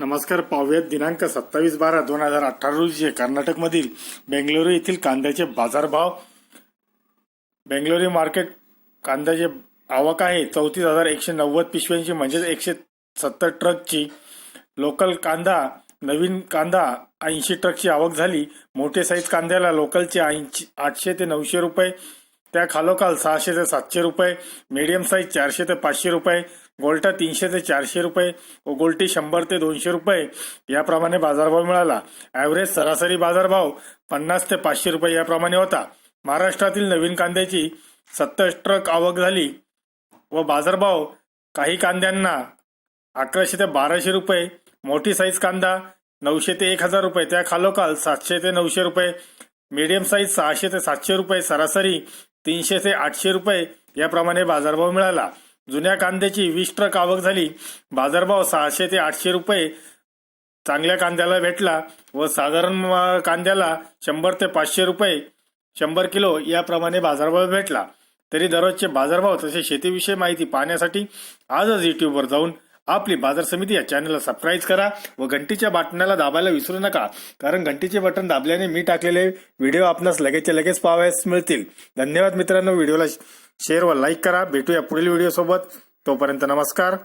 नमस्कार पाहूयात दिनांक सत्तावीस बारा दोन हजार अठरा रोजी कर्नाटकमधील बेंगलोर येथील कांद्याचे बाजारभाव. बेंगलोरी मार्केट कांद्याचे आवक आहे चौतीस हजार एकशे नव्वद पिशव्यांची म्हणजेच एकशे सत्तर ट्रकची. लोकल कांदा नवीन कांदा ऐंशी ट्रकची आवक झाली. मोठे साईज कांद्याला लोकलचे ऐंशी आठशे ते नऊशे रुपये. त्या खालोखाल सहाशे ते सातशे रुपये. मीडियम साईज चारशे ते पाचशे रुपये. गोल्टा तीनशे ते चारशे रुपये व गोल्टी शंभर ते दोनशे रुपये याप्रमाणे बाजारभाव मिळाला. ॲव्हरेज सरासरी बाजारभाव पन्नास ते पाचशे रुपये याप्रमाणे होता. महाराष्ट्रातील नवीन कांद्याची सत्तर ट्रक आवक झाली व बाजारभाव काही कांद्यांना अकराशे ते बाराशे रुपये मोठी साईज कांदा नऊशे ते एक हजार रुपये त्या खालोखाल सातशे ते नऊशे रुपये मीडियम साईज सहाशे ते सातशे रुपये सरासरी तीनशे ते आठशे रुपये याप्रमाणे बाजारभाव मिळाला. जुन्या कांद्याची वीस ट्रक आवक झाली. बाजारभाव सहाशे ते आठशे रुपये चांगल्या कांद्याला भेटला व साधारण कांद्याला शंभर ते पाचशे रुपये शंभर किलो याप्रमाणे बाजारभाव भेटला. तरी दररोजचे बाजारभाव तसे शेतीविषयी माहिती पाहण्यासाठी आजच युट्यूबवर जाऊन आपली बाजार समिती या चॅनलला सबस्क्राईब करा व घंटीच्या बटनाला दाबायला विसरू नका कारण घंटीचे बटन दाबल्याने मी टाकलेले व्हिडिओ आपणास लगेचच्या लगेच पाहावयास मिळतील. धन्यवाद मित्रांनो व्हिडिओला शेअर व लाईक करा. भेटूया पुढील व्हिडिओ सोबत. तोपर्यंत नमस्कार.